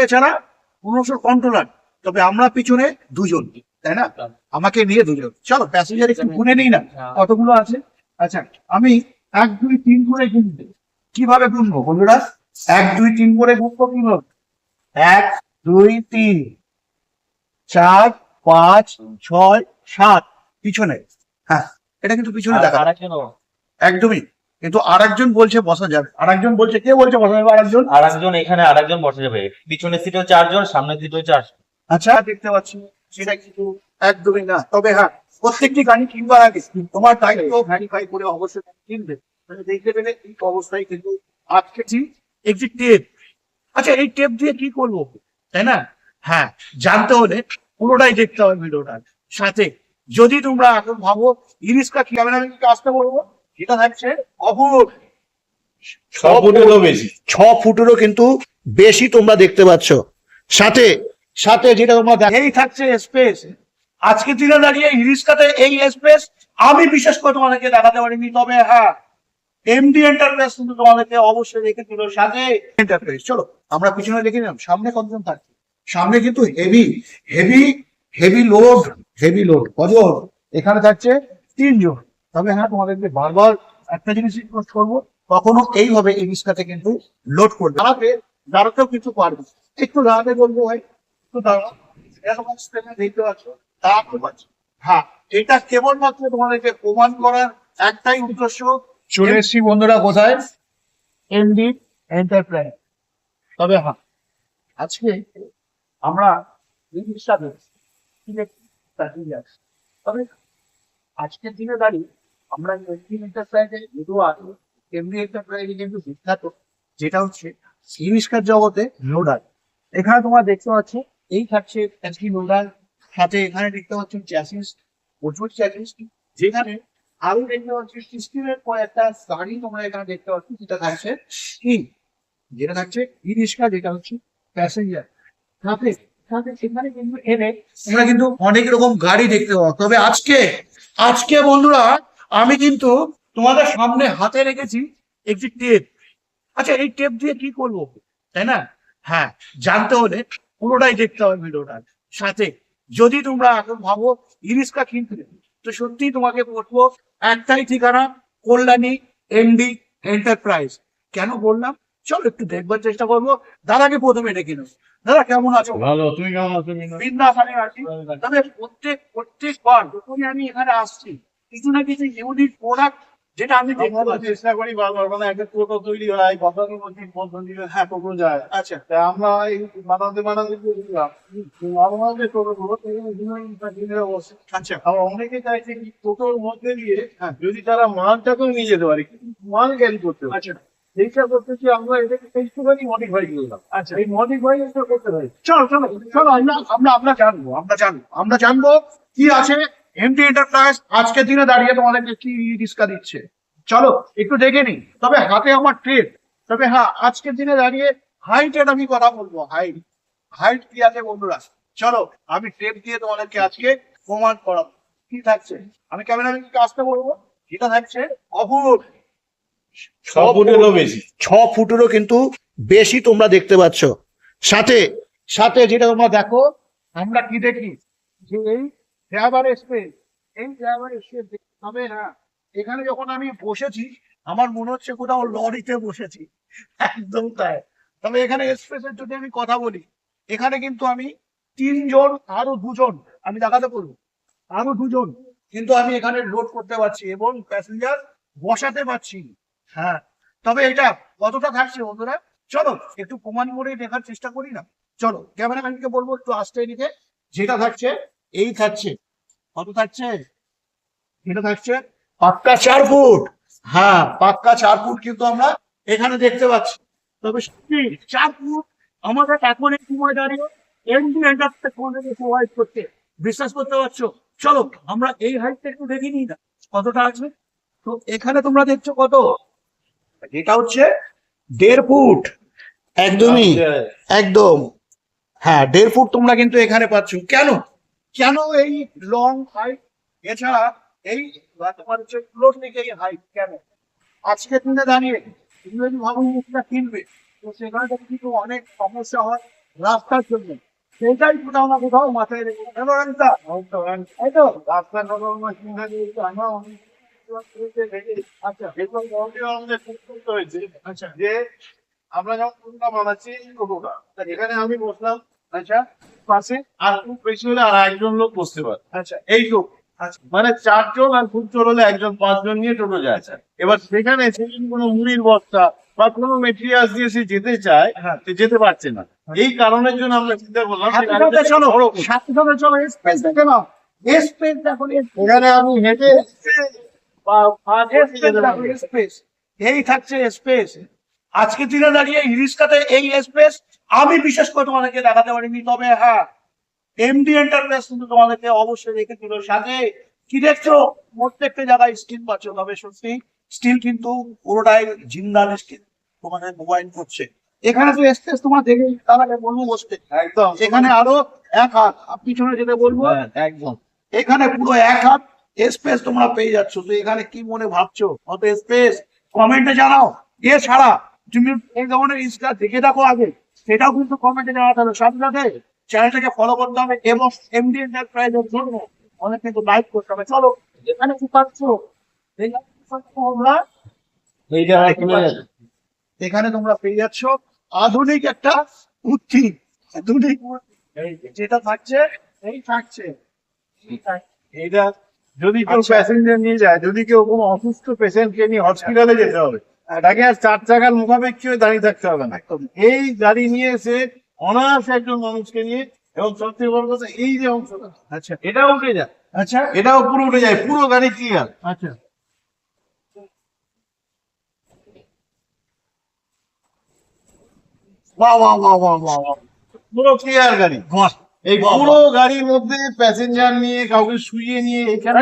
এছাড়া পনেরোশো কন্ট্রোলার তবে আমরা পিছনে দুজন তাই না? আমাকে নিয়ে দুজন। চলো প্যাসেঞ্জার একটু গুনে নিই না? কতগুলো আছে? আচ্ছা আমি এক দুই তিন করে গুনবো কীভাবে গুনবো বন্ধুরা? এক দুই তিন করে গুনবো কীভাবে? এক দুই তিন চার পাঁচ ছয় সাত পিছনে। হ্যাঁ এটা কিন্তু পিছনে দেখা। একদমই। কিন্তু আরেকজন বলছে বসা যাবে আরেকজন বলছে কে বলছে বসা যাবে আরেকজন আর একজন এখানে আর একজন বসে যাবে পিছনের সিটেও চারজন সামনের সিটেও চারজন। আচ্ছা দেখতে পাচ্ছি। সেটা কিন্তু একদমই না। তবে হ্যাঁ প্রত্যেকটি গাড়ি কিনবার আগে তোমার দায়িত্ব ভ্যারিফাই করে অবশ্যই কিনবে। মানে দেখতে পেলে এই অবস্থায় কিন্তু আজকে ঠিক একটি টেপ আচ্ছা এই টেপ দিয়ে কি করব? তাই না? হ্যাঁ জানতে হলে পুরোটাই দেখতে হবে ভিডিওটা সাথে যদি তোমরা এখন ভাবো ইরিশকা কি আমি আসতে এটা থাকছে অপূর্ব। ছ ফুটেরও বেশি। ছ ফুটেরও কিন্তু বেশি তোমরা দেখতে পাচ্ছ। সাথে সাথে যেটা তোমরা এই থাকছে স্পেস আজকে দিনে দাঁড়িয়ে হিরিস্কাতে এই স্পেস আমি বিশেষ করে তোমাদেরকে দেখাতে পারিনি তবে হ্যাঁ এমডি এন্টারপ্রাইজ কিন্তু তোমাদেরকে অবশ্যই রেখে দিল। সাথে এন্টারপ্রাইজ চলো আমরা পিছনে দেখে নিলাম সামনে কতজন থাকছে? সামনে কিন্তু heavy heavy heavy load heavy load কজন? এখানে থাকছে তিনজন। তবে হ্যাঁ তোমাদেরকে বারবার একটা জিনিস রিকোয়েস্ট করব কখনো এইভাবে এই রিক্সাতে কিন্তু লোড করবে দাঁড়াতে দাঁড়াতেও কিন্তু পারবে একটু দাঁড়াতে বলব ভাই একটু দাঁড়াও। এরকম দেখতে পাচ্ছ দাঁড়াতে পারছ হ্যাঁ এটা কেবলমাত্র তোমাদেরকে প্রমাণ করার একটাই উদ্দেশ্য। চলে এসছি বন্ধুরা কোথায়? এমডি এন্টারপ্রাইজ তবে হ্যাঁ আজকে আমরা হিসাবে তবে আজকের দিনে দাঁড়িয়ে আমরা এমডি এন্টারপ্রাইজে যেহেতু আছি এমডি এন্টারপ্রাইজে কিন্তু বিখ্যাত, যেটা হচ্ছে ইরিস্কার জগতে লোডার এখানে তোমরা দেখতে পাচ্ছ, এই থাকছে একটি লোডার সাথে এখানে দেখতে পাচ্ছ চ্যাসিস প্রচুর চ্যাসিস যেখানে আরও দেখতে পাচ্ছি, সিস্টেমের কয়েকটা গাড়ি তোমরা এখানে দেখতে পাচ্ছ, যেটা থাকছে কি যেটা থাকছে ই রিক্সা যেটা হচ্ছে প্যাসেঞ্জার সাথে সেখানে কিন্তু এনে তোমরা কিন্তু অনেক রকম গাড়ি দেখতে পাবো তবে আজকে আজকে বন্ধুরা আমি কিন্তু তোমাদের সামনে হাতে রেখেছি একটি টেপ আচ্ছা এই টেপ দিয়ে কি করব? তাই না? হ্যাঁ জানতে হলে পুরোটাই দেখতে হবে ভিডিওটা। সাথে যদি তোমরা এখন ভাবো ইরিস্কা কিনতে তো সত্যি তোমাকে বলব একটাই ঠিকানা কল্যাণী এমডি এন্টারপ্রাইজ কেন বললাম? চলো একটু দেখবার চেষ্টা করব। দাদাকে প্রথমে ডেকে নেব দাদা কেমন আছো? ভালো তুমি কেমন আছো মিনু? বৃন্দাখানে আছি। তবে প্রত্যেক প্রত্যেকবার যখনই আমি এখানে আসছি কিছু না কিছু ইউনিক প্রোডাক্ট যেটা আমি চেষ্টা করি বারবার মানে একটা টোটো তৈরি হয় হ্যাঁ টোটো যায়। আচ্ছা। তা আমরা এই বানাতে বানাতে আমাদের টোটো গুলো আচ্ছা। অনেকে চাইছে কি টোটোর মধ্যে দিয়ে যদি তারা মালটাকেও নিয়ে যেতে পারে মাল ক্যারি করতে আচ্ছা। করতে কি আমরা এটাকে একটুখানি মডিফাই করলাম আচ্ছা। এই মডিফাই করতে পারি চলো চলো চলো আমরা আমরা আমরা জানব আমরা জানব আমরা জানব কি আছে। এমটি এন্টারপ্রাইজ আজকের দিনে দাঁড়িয়ে তোমাদেরকে কি রিস্কা দিচ্ছে? চলো একটু দেখে নি তবে হাতে আমার ট্রেড তবে হ্যাঁ আজকের দিনে দাঁড়িয়ে হাইটের আমি কথা বলব হাইট হাইট কি আছে বন্ধুরা? চলো আমি টেপ দিয়ে তোমাদেরকে আজকে প্রমাণ করাবো। কি থাকছে? আমি ক্যামেরাম্যানকে আসতে বলব? এটা থাকছে অপূর্ব। ছ ফুটেরও বেশি। ছ ফুটেরও কিন্তু বেশি তোমরা দেখতে পাচ্ছ। সাথে সাথে যেটা তোমরা দেখো আমরা কি দেখি? যে এই ড্রাইভার স্পেস এই ড্রাইভার স্পেস তবে হ্যাঁ এখানে যখন আমি বসেছি, আমার মনে হচ্ছে কোথাও লরিতে বসেছি। একদম তাই। তবে এখানে এক্সপ্রেসের যদি আমি কথা বলি, এখানে কিন্তু আমি তিনজন আরও দুজন, আমি দেখাতে পারব আরও দুজন কিন্তু আমি এখানে লোড করতে পারছি এবং প্যাসেঞ্জার বসাতে পারছি। হ্যাঁ তবে এটা কতটা থাকছে বন্ধুরা? চলো, একটু প্রমাণ করে দেখার চেষ্টা করি না। চলো, ক্যামেরাম্যানকে বলব একটু আসতে এদিকে, যেটা থাকছে এই থাকছে। কত থাকছে? এটা থাকছে পাক্কা চার ফুট। হ্যাঁ পাক্কা চার ফুট কিন্তু আমরা এখানে দেখতে পাচ্ছি। তবে সত্যি চার ফুট আমাদের এখন এই সময় দাঁড়িয়ে এমডি এন্টারপ্রাইজ প্রোভাইড করতে বিশ্বাস করতে পারছ? চলো আমরা এই হাইটটা একটু দেখে নিই না। কতটা আছে তো এখানে তোমরা দেখছ কত? এটা হচ্ছে দেড় ফুট। একদমই। একদম। হ্যাঁ দেড় ফুট তোমরা কিন্তু এখানে পাচ্ছ। কেন? কেন এই লং হাইট এছাড়া এই তোমার হচ্ছে থেকে এই হাইট কেন? আজকের দিনে দাঁড়িয়ে তুমি যদি ভাবো মুখটা কিনবে তো সেখানে তো কিন্তু অনেক সমস্যা হয় রাস্তার জন্য। সেটাই কোথাও না কোথাও মাথায় রেখে কেন রাস্তা এই তো রাস্তা কথা আমার অনেক আচ্ছা আচ্ছা। যে আমরা যখন বানাচ্ছি টোটোটা এখানে আমি বসলাম আচ্ছা পাশে আর খুব বেশি হলে আর একজন লোক বসতে পারে। আচ্ছা। এইটুক মানে চারজন আর খুব জোর হলে একজন পাঁচজন নিয়ে টোটো যায়। এবার সেখানে সেদিন কোনো মুড়ির বস্তা বা কোনো মেটেরিয়াল দিয়ে সে যেতে চায় হ্যাঁ। যেতে পারছে না। এই কারণের জন্য আমরা চিন্তা করলাম সাথে সাথে চলো স্পেস দেখে নাও স্পেস দেখো এখানে আমি হেঁটে বা পা দিয়ে যেতে পারব। স্পেস এই থাকছে স্পেস আজকে দিনে দাঁড়িয়ে ইরিস্কাতে এই স্পেস আমি বিশেষ করে তোমাদেরকে দেখাতে পারিনি তবে হ্যাঁ এমডি এন্টারপ্রাইজ কিন্তু তোমাদেরকে অবশ্যই রেখে দিল সাথে। কি দেখছ? প্রত্যেকটা জায়গায় স্টিল পাচ্ছ তবে সত্যি স্টিল কিন্তু পুরোটাই জিন্দাল স্টিল তোমাদের মোবাইল করছে। এখানে তো স্পেস তোমার দেখে তাহলে বলব বসতে। একদম। এখানে আরও এক হাত পিছনে যেতে বলব হ্যাঁ, একদম। এখানে পুরো এক হাত স্পেস তোমরা পেয়ে যাচ্ছ। তো এখানে কি মনে ভাবছ? অত স্পেস কমেন্টে জানাও। এছাড়া তুমি এই ধরনের ইনস্টা দেখে থাকো আগে সেটাও কিন্তু কমেন্টে জানাতে হবে সাথে সাথে চ্যানেলটাকে ফলো করতে হবে এবং এমডি এন্টারপ্রাইজের জন্য অনেক কিন্তু লাইক করতে হবে চলো এখানে কি পাচ্ছ এখানে তোমরা? পেয়ে যাচ্ছ আধুনিক একটা উঠি আধুনিক যেটা থাকছে এই থাকছে এই থাকছে। এইটা যদি কেউ আচ্ছা। প্যাসেঞ্জার নিয়ে যায় যদি কেউ কোনো অসুস্থ পেশেন্টকে নিয়ে হসপিটালে যেতে হবে আর চার চাকার মুখাপেক্ষি হয়ে দাঁড়িয়ে থাকতে হবে না। এই গাড়ি নিয়ে এসে অনায়াসে একজন মানুষকে নিয়ে এবং বড় কথা এই যে অংশটা। আচ্ছা এটাও উঠে যায়। আচ্ছা। এটাও পুরো উঠে যায় পুরো গাড়ি ক্লিয়ার আচ্ছা। বাহ বাহ বাহ বাহ বাহ বাহ। পুরো ক্লিয়ার গাড়ি। এই পুরো গাড়ির মধ্যে প্যাসেঞ্জার নিয়ে কাউকে শুয়ে নিয়ে এখানে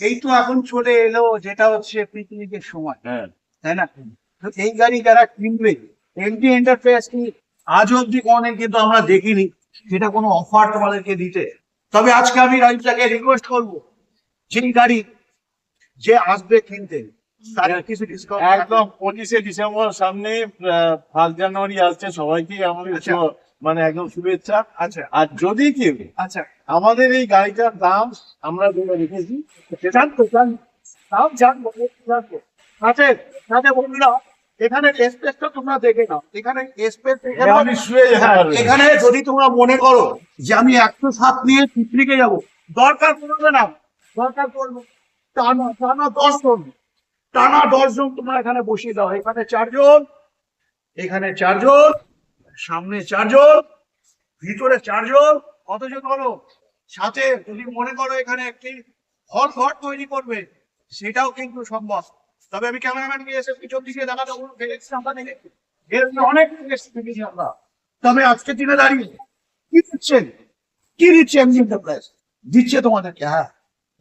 এই তো এখন চলে এলো যেটা হচ্ছে পিকনিকের সময় হ্যাঁ। তাই না? তো এই গাড়ি যারা কিনবে এমডি এন্টারপ্রাইজ কি আজ অব্দি কোনে কিন্তু আমরা দেখিনি সেটা কোনো অফার তোমাদেরকে দিতে। তবে আজকে আমি রাজীবটাকে রিকোয়েস্ট করব যেই গাড়ি যে আসবে কিনতে কিছু একদম পঁচিশে ডিসেম্বর সামনে ফার্স্ট জানুয়ারি আসছে সবাইকে আমাদের আচ্ছা। মানে একদম শুভেচ্ছা। আচ্ছা। আর যদি কেউ আচ্ছা। আমাদের এই গাড়িটার দাম আমরা বলে রেখেছি। জান সাথে সাথে বন্ধুরা এখানে স্পেসটা তোমরা দেখে নাও। এখানে স্পেস হ্যাঁ, এখানে যদি তোমরা মনে করো যে আমি একশো সাত নিয়ে পিকনিকে যাব দরকার পড়বে না। দরকার পড়বে। টানা টানা দশ জন। টানা দশ জন তোমরা এখানে বসিয়ে দাও। এখানে চারজন এখানে চারজন সামনে চারজন ভিতরে চারজন। কতজন হলো সাথে যদি মনে করো এখানে একটি হল ঘর তৈরি করবে, সেটাও কিন্তু সম্ভব। তবে আমি ক্যামেরাম্যানকে এসে পিছন দিকে দেখাতে অনেক আমরা। তবে আজকে দিনে দাঁড়িয়ে কি দিচ্ছেন? কি দিচ্ছে এমনি এন্টারপ্রাইজ দিচ্ছে তোমাদেরকে হ্যাঁ।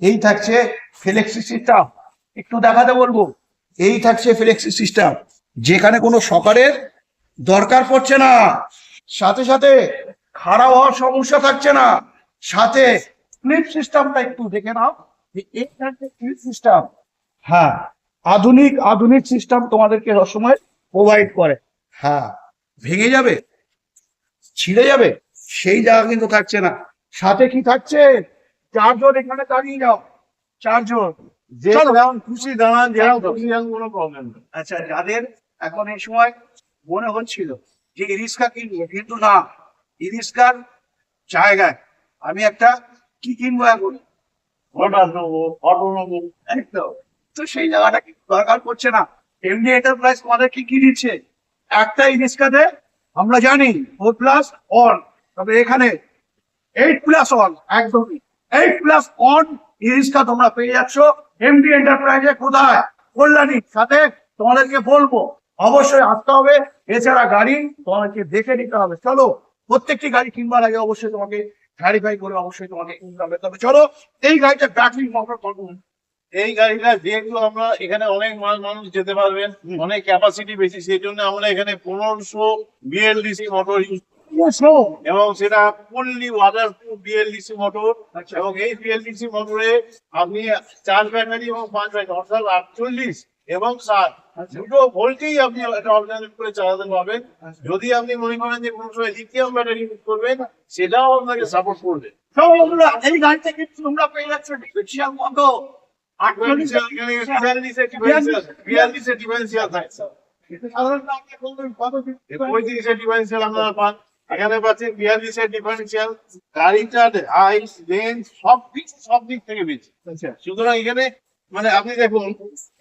এই থাকছে ফ্লেক্সি সিস্টেম একটু দেখাতে বলব, এই থাকছে ফ্লেক্সি সিস্টেম যেখানে কোনো সকারের দরকার পড়ছে না। সাথে সাথে খারাপ হওয়ার সমস্যা থাকছে না। সাথে ক্লিপ সিস্টেমটা একটু দেখে নাও। ক্লিপ সিস্টেম হ্যাঁ আধুনিক আধুনিক সিস্টেম তোমাদেরকে সবসময় প্রোভাইড করে। হ্যাঁ ভেঙে যাবে ছিঁড়ে যাবে সেই জায়গা কিন্তু থাকছে না। সাথে কি থাকছে? চারজন এখানে দাঁড়িয়ে যাও। চারজন। খুশি দাঁড়ান খুশি কোনো প্রবলেম আচ্ছা যাদের এখন এই সময় মনে হচ্ছিল যে ইরিস্কা কিনবো কিন্তু না ইরিস্কার জায়গায়। আমি একটা কি কিনবো এখন? অর্ডার নেব অটো নেব। একদম। তো সেই জায়গাটা কি দরকার পড়ছে না? এমডি এন্টারপ্রাইজ আমাদের কি কি দিচ্ছে? একটা ইরিস্কাতে আমরা জানি ফোর প্লাস অন তবে এখানে এইট প্লাস অন একদমই। এইট প্লাস অন ইরিস্কা তোমরা পেয়ে যাচ্ছ এমডি এন্টারপ্রাইজে কোথায়? কল্যাণী সাথে তোমাদেরকে বলব। অবশ্যই আসতে হবে। এছাড়া গাড়ি তোমাদেরকে দেখে নিতে হবে। চলো প্রত্যেকটি গাড়ি কিনবার আগে অবশ্যই তোমাকে ভ্যারিফাই করে অবশ্যই তোমাকে কিনতে হবে। তবে চলো এই গাড়িটা ব্যাটারি মোটর করব এই গাড়িটা যেহেতু আমরা এখানে অনেক মানুষ যেতে পারবেন অনেক ক্যাপাসিটি বেশি সেই জন্য আমরা এখানে পনেরোশো বিএলডিসি মোটর ইউজ এবং সেটা fully waterproof BLDC motor. এবং এই বিএলডিসি মোটরে আপনি চার ব্যাটারি এবং পাঁচ ব্যাটারি অর্থাৎ আটচল্লিশ এবং ষাট। দুটো ভোল্টেই আপনি একটা অল্টারনেট করে চালাতে পারবেন। যদি আপনি মনে করেন যে কোনো সময় লিথিয়াম ব্যাটারি ইউজ করবেন সেটাও আপনাকে সাপোর্ট করবে। এই গাড়িতে কিন্তু তোমরা পেয়ে যাচ্ছ ডিফারেন্সিয়াল কত বলবেন কত পঁয়ত্রিশের ডিফারেন্সিয়াল আপনারা পান। এখানে পাচ্ছেন বিয়াল্লিশের ডিফারেন্সিয়াল গাড়িটার হাইট রেঞ্জ সব কিছু সব দিক থেকে বেশি। আচ্ছা। সুতরাং এখানে মানে আপনি দেখুন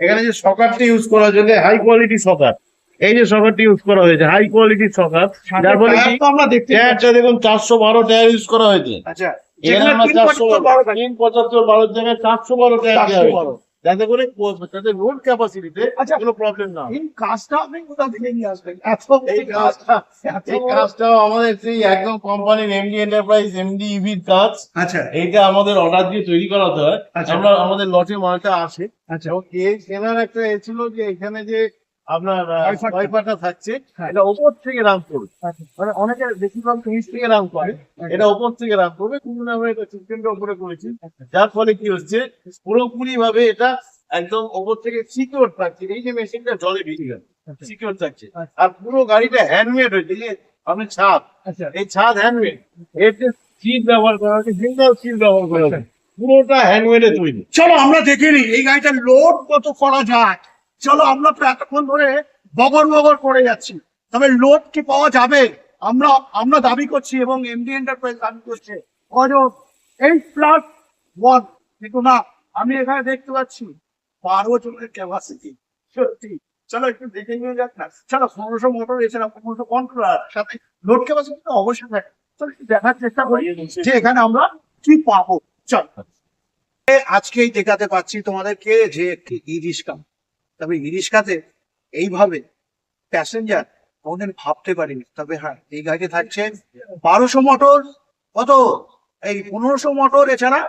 এখানে যে সকারটি ইউজ করা হয়েছে হাই কোয়ালিটি সকার। এই যে সকারটি ইউজ করা হয়েছে হাই কোয়ালিটি সকার যার ফলে কি? আমরা দেখতে পাচ্ছি। দেখুন চারশো বারো টায়ার ইউজ করা হয়েছে। আচ্ছা তিন পঁচাত্তর বারো থাকে। তিন পঁচাত্তর বারো জায়গায় চারশো বারো। টায়ার যাতে করে যাতে রোড ক্যাপাসিটিতে আচ্ছা। কোনো প্রবলেম না এই কাজটা আপনি কোথা থেকে নিয়ে আসবেন এত এই কাজটা এই কাজটাও আমাদের সেই একদম কোম্পানির এমডি এন্টারপ্রাইজ এমডি ইভির কাজ আচ্ছা এইটা আমাদের অর্ডার দিয়ে তৈরি করাতে হয়। আচ্ছা। আমরা আমাদের লটে মালটা আসে। আচ্ছা ও কে কেনার একটা এ ছিল যে এখানে যে আপনার থাকছে। হ্যাঁ। এটা উপর থেকে রান করবে। আচ্ছা। মানে অনেকে বেশিরভাগ নিচ থেকে রান করে। এটা উপর থেকে রান করবে। কিন্তু আমরা এটা সিস্টেমটা উপরে করেছি। যার ফলে কি হচ্ছে পুরোপুরি ভাবে এটা একদম উপর থেকে সিকিউর থাকছে। এই যে মেশিনটা জলে ভিজে গেল আচ্ছা। সিকিউর থাকছে। আচ্ছা। আর পুরো গাড়িটা হ্যান্ডমেড হয়েছে। যে আপনি ছাদ আচ্ছা। এই ছাদ হ্যান্ডমেড এর যে সিট ব্যবহার করা হয়েছে সিঙ্গেল সিট ব্যবহার করা হয়েছে। পুরোটা হ্যান্ডমেডে তৈরি। চলো আমরা দেখে নিই এই গাড়িটার লোড কত করা যায়? চলো আমরা তো এতক্ষণ ধরে বগর বগর করে যাচ্ছি। তবে লোড কি পাওয়া যাবে? আমরা আমরা দাবি করছি এবং এমডি এন্টারপ্রাইজ দাবি করছে। এইট প্লাস ওয়ান কিন্তু না, আমি এখানে দেখতে পাচ্ছি বারো জনের ক্যাপাসিটি সত্যি। চলো একটু দেখে নিয়ে যাক না। চলো পনেরোশো মোটর এছাড়া পনেরোশো কন্ট্রোলার সাথে লোড ক্যাপাসিটি তো অবশ্যই থাকে। চলো দেখার চেষ্টা করি যে এখানে আমরা কি পাবো। চল। আজকেই দেখাতে পাচ্ছি তোমাদেরকে যে একটি ই রিক্সা তবে ই রিক্সাতে এইভাবে প্যাসেঞ্জার কোনদিন ভাবতে পারিনি। তবে হ্যাঁ এই গাড়িতে থাকছে বারোশো মোটর কত? এই পনেরোশো মোটর এছাড়া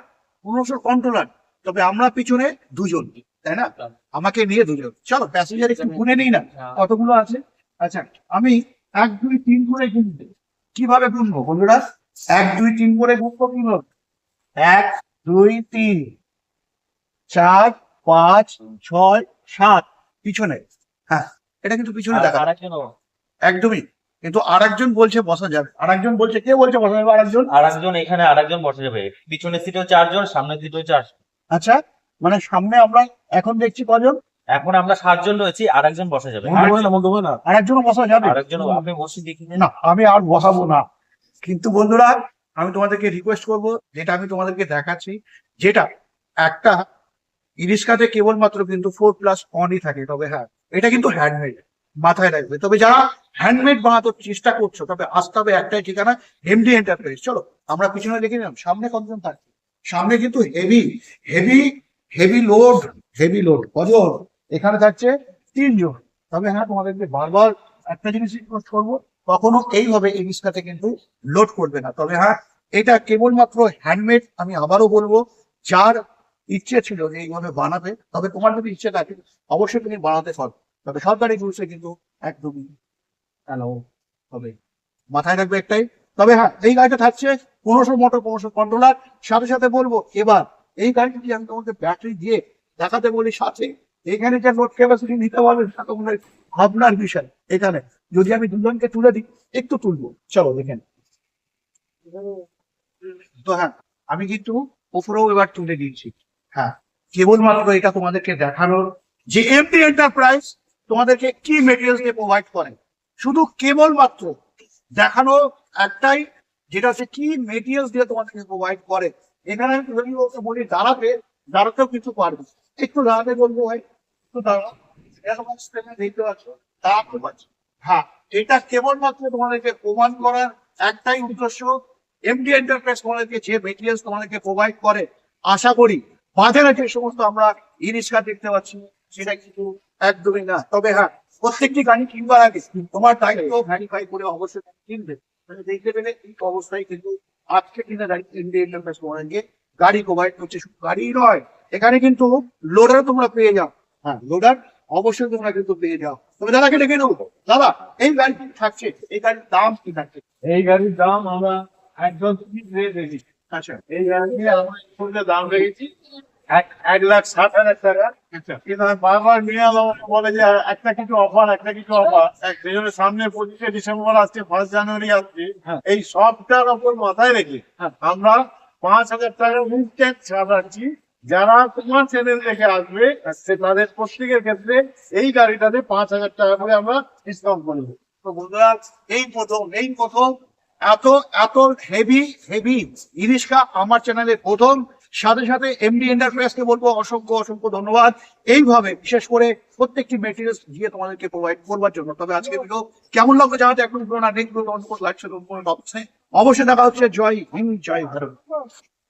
পনেরোশো কন্ট্রোলার তবে আমরা পিছনে দুজন, তাই না? আমাকে নিয়ে দুজন। চলো প্যাসেঞ্জার একটু গুনে নিই না। কতগুলো আছে? আচ্ছা আমি এক, দুই, তিন করে গুনবো। কীভাবে গুনবো বন্ধুরা? এক, দুই, তিন করে গুনবো কীভাবে? এক, দুই, তিন, চার, পাঁচ, ছয় সাত পিছনে। হ্যাঁ এটা কিন্তু পিছনে দেখা আর একদমই। কিন্তু আর একজন বলছে বসা যাবে। আর একজন বলছে কে বলছে বসা যাবে? আর একজন আর একজন এখানে আর একজন বসে যাবে। পিছনের সিটেও চারজন সামনের সিটেও চারজন আচ্ছা মানে সামনে আমরা এখন দেখছি কজন? এখন আমরা সাতজন রয়েছি আর একজন বসে যাবে। আর একজনও বসা যাবে? আর একজন আপনি বসে দেখি না আমি আর বসাবো না। কিন্তু বন্ধুরা আমি তোমাদেরকে রিকোয়েস্ট করব যেটা আমি তোমাদেরকে দেখাচ্ছি যেটা একটা ইরিস্কাতে কেবলমাত্র কিন্তু ফোর প্লাস অনই থাকে, তবে হ্যাঁ এটা কিন্তু হ্যান্ডমেড মাথায় রাখবে। তবে যারা হ্যান্ডমেড বানানোর চেষ্টা করছ, তবে আসতে হবে একটাই ঠিকানা এমডি এন্টারপ্রাইজ চলো, আমরা পিছনে দেখে নিলাম, সামনে কতজন থাকছে? সামনে কিন্তু heavy heavy heavy load heavy load কজন এখানে থাকছে তিনজন। তবে হ্যাঁ তোমাদেরকে বারবার একটা জিনিস রিকোয়েস্ট করব, কখনো এইভাবে এই রিক্সাতে কিন্তু লোড করবে না। তবে হ্যাঁ এটা কেবলমাত্র হ্যান্ডমেড আমি আবারও বলব, যার ইচ্ছে ছিল যে এইভাবে বানাবে, তবে তোমার যদি ইচ্ছে থাকে, অবশ্যই তুমি বানাতে পারো। তবে সরকারি রুলসে কিন্তু একদমই অ্যালাউ হবে। মাথায় রাখবে একটাই। তবে হ্যাঁ এই গাড়িটা থাকছে পনেরোশো মোটর পনেরোশো কন্ট্রোলার সাথে সাথে বলব, এবার এই গাড়িটি আমি তোমাকে ব্যাটারি দিয়ে দেখাতে বলি সাথে, এখানে যে লোড ক্যাপাসিটি নিতে পারবে সেটা তোমাদের ভাবনার বিষয় এখানে। যদি আমি দুজনকে তুলে দিই, একটু তুলবো। চলো, দেখেন। তো হ্যাঁ আমি কিন্তু ওপরেও এবার তুলে দিয়েছি। হ্যাঁ কেবলমাত্র এটা তোমাদেরকে দেখানোর যে এমডি এন্টারপ্রাইজ তোমাদেরকে কি মেটেরিয়ালস দিয়ে প্রোভাইড করে, শুধু কেবলমাত্র দেখানো একটাই, যেটা হচ্ছে কি মেটেরিয়ালস দিয়ে তোমাদেরকে প্রোভাইড করে। এখানে আমি যদি ওকে বলি দাঁড়াতে, দাঁড়াতেও কিছু পারবে একটু দাঁড়াতে বলব ভাই, একটু দাঁড়াও। দেখতে পাচ্ছ, দাঁড়াতে পারছি? হ্যাঁ এটা কেবলমাত্র তোমাদেরকে প্রমাণ করার একটাই উদ্দেশ্য এমডি এন্টারপ্রাইজ তোমাদেরকে যে মেটেরিয়ালস তোমাদেরকে প্রোভাইড করে। আশা করি বাজারে যে সমস্ত আমরা ই রিক্সা দেখতে পাচ্ছি সেটা কিন্তু একদমই না। তবে হ্যাঁ প্রত্যেকটি গাড়ি কিনবার আগে তোমার দায়িত্ব ভ্যারিফাই করে অবশ্যই কিনবে। মানে দেখতে পেলে এই অবস্থায় কিন্তু আজকে কিনা গাড়ি ইন্ডিয়া এন্টারপ্রাইজ তোমাদেরকে গাড়ি প্রোভাইড করছে শুধু গাড়ি নয় এখানে কিন্তু লোডার তোমরা পেয়ে যাও। হ্যাঁ লোডার অবশ্যই তোমরা কিন্তু পেয়ে যাও। তবে দাদাকে ডেকে নেব। দাদা এই গাড়িটি থাকছে এই গাড়ির দাম কি থাকছে? এই গাড়ির দাম আমরা একদম রেট রেখেছি আচ্ছা। এই আমরা দাম রেখেছি। এক এক লাখ ষাট হাজার টাকা। কিন্তু বারবার নিয়ে বলে যে একটা কিছু অফার একটা কিছু অফার সেই জন্য সামনে পঁচিশে ডিসেম্বর আসছে ফার্স্ট জানুয়ারি আসছে। এই সবটার ওপর মাথায় রেখে হ্যাঁ। আমরা পাঁচ হাজার টাকা ইনস্ট্যান্ট ছাড় রাখছি। যারা তোমার চ্যানেল দেখে আসবে সে তাদের প্রত্যেকের ক্ষেত্রে এই গাড়িটাতে পাঁচ হাজার টাকা করে আমরা ডিসকাউন্ট করব তো বন্ধুরা এই প্রথম এই প্রথম এত এত হেভি হেভি ইরিশকা আমার চ্যানেলে প্রথম। সাথে সাথে এমডি এন্টারপ্রাইজকে বলব অসংখ্য অসংখ্য ধন্যবাদ। এইভাবে, বিশেষ করে প্রত্যেকটি মেটেরিয়ালস দিয়ে তোমাদেরকে প্রোভাইড করবার জন্য। তবে আজকে ভিডিও কেমন লাগল জানাতে এখন না। দেখব তোমার লাইক করো অবশ্যই দেখা হচ্ছে। জয় হিন্দ, জয় ভারত।